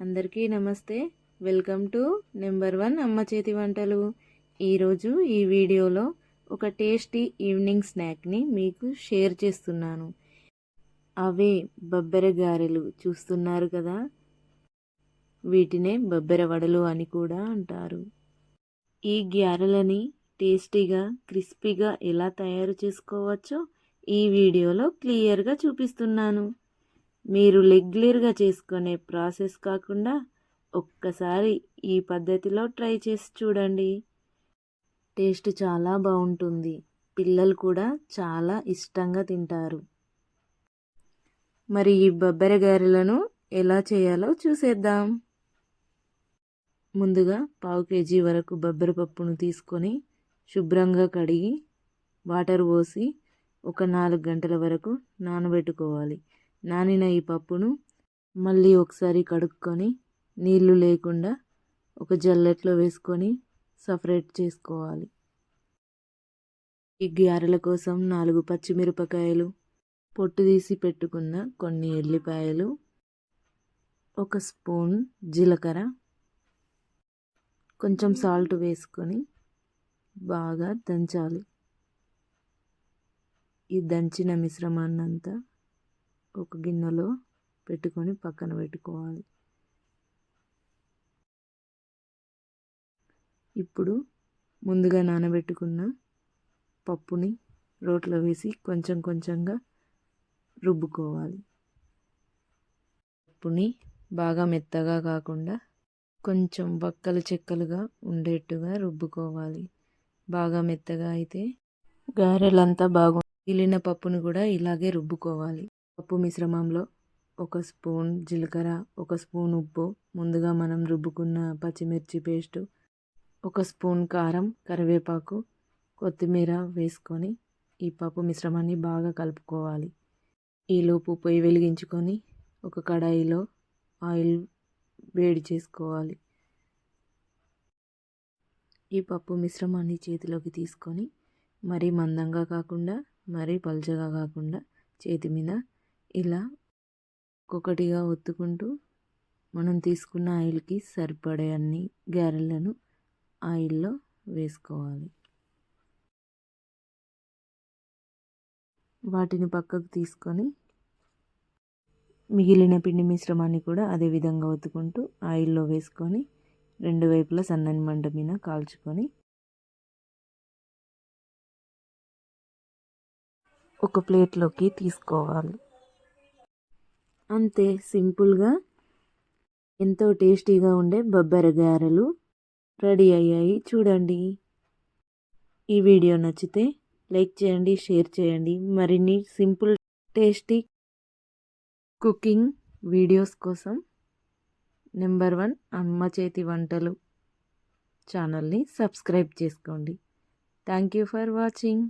అందరికీ నమస్తే. Welcome to number one అమ్మ చేతి వంటలు. ఈరోజు ఈ వీడియోలో ఒక టేస్టీ ఈవినింగ్ స్నాక్ని మీకు షేర్ చేస్తున్నాను. అవే బొబ్బెర గారెలు చూస్తున్నారు కదా? వీటినే బొబ్బెర వడలు అని కూడా అంటారు. ఈ గ్యారెలని టేస్టీగా క్రిస్పీగా ఎలా తయారు చేసుకోవచ్చో ఈ వీడియోలో క్లియర్గా చూపిస్తున్నాను. మీరు రెగ్యులర్గా చేసుకునే ప్రాసెస్ కాకుండా ఒక్కసారి ఈ పద్ధతిలో ట్రై చేసి చూడండి. టేస్ట్ చాలా బాగుంటుంది. పిల్లలు కూడా చాలా ఇష్టంగా తింటారు. మరి ఈ బొబ్బరి గారెలను ఎలా చేయాలో చూసేద్దాం. ముందుగా పావు కేజీ వరకు బొబ్బరి పప్పును తీసుకొని శుభ్రంగా కడిగి వాటర్ పోసి ఒక నాలుగు గంటల వరకు నానబెట్టుకోవాలి. నానిన ఈ పప్పును మళ్ళీ ఒకసారి కడుక్కొని నీళ్ళు లేకుండా ఒక జల్లెట్లో వేసుకొని సపరేట్ చేసుకోవాలి. ఈ గ్యారెల కోసం నాలుగు పచ్చిమిరపకాయలు పొట్టు తీసి పెట్టుకున్న కొన్ని ఎల్లిపాయలు ఒక స్పూన్ జీలకర్ర కొంచెం సాల్ట్ వేసుకొని బాగా దంచాలి. ఈ దంచిన మిశ్రమాన్ని అంతా ఒక గిన్నెలో పెట్టుకొని పక్కన పెట్టుకోవాలి. ఇప్పుడు ముందుగా నానబెట్టుకున్న పప్పుని రోట్లో వేసి కొంచెం కొంచెంగా రుబ్బుకోవాలి. పప్పుని బాగా మెత్తగా కాకుండా కొంచెం బక్కలు చెక్కలుగా ఉండేట్టుగా రుబ్బుకోవాలి. బాగా మెత్తగా అయితే గారెలంతా బాగుంది మిగిలిన పప్పును కూడా ఇలాగే రుబ్బుకోవాలి. పప్పు మిశ్రమంలో ఒక స్పూన్ జీలకర్ర ఒక స్పూన్ ఉప్పు ముందుగా మనం రుబ్బుకున్న పచ్చిమిర్చి పేస్టు ఒక స్పూన్ కారం కరివేపాకు కొత్తిమీర వేసుకొని ఈ పప్పు మిశ్రమాన్ని బాగా కలుపుకోవాలి. ఈలోపు పొయ్యి వెలిగించుకొని ఒక కడాయిలో ఆయిల్ వేడి చేసుకోవాలి. ఈ పప్పు మిశ్రమాన్ని చేతిలోకి తీసుకొని మరీ మందంగా కాకుండా మరీ పలుచగా కాకుండా చేతి మీద ఇలా ఒక్కొక్కటిగా ఒత్తుకుంటూ మనం తీసుకున్న ఆయిల్కి సరిపడే అన్ని గారెలను ఆయిల్లో వేసుకోవాలి. వాటిని పక్కకు తీసుకొని మిగిలిన పిండి మిశ్రమాన్ని కూడా అదే విధంగా ఒత్తుకుంటూ ఆయిల్లో వేసుకొని రెండు వైపులా సన్నని మంట మీద కాల్చుకొని ఒక ప్లేట్లోకి తీసుకోవాలి. అంతే సింపుల్గా ఎంతో టేస్టీగా ఉండే బొబ్బర గారెలు రెడీ అయ్యాయి. చూడండి. ఈ వీడియో నచ్చితే లైక్ చేయండి షేర్ చేయండి. మరిన్ని సింపుల్ టేస్టీ కుకింగ్ వీడియోస్ కోసం నెంబర్ వన్ అమ్మ చేతి వంటలు ఛానల్ని సబ్స్క్రైబ్ చేసుకోండి. Thank you for watching.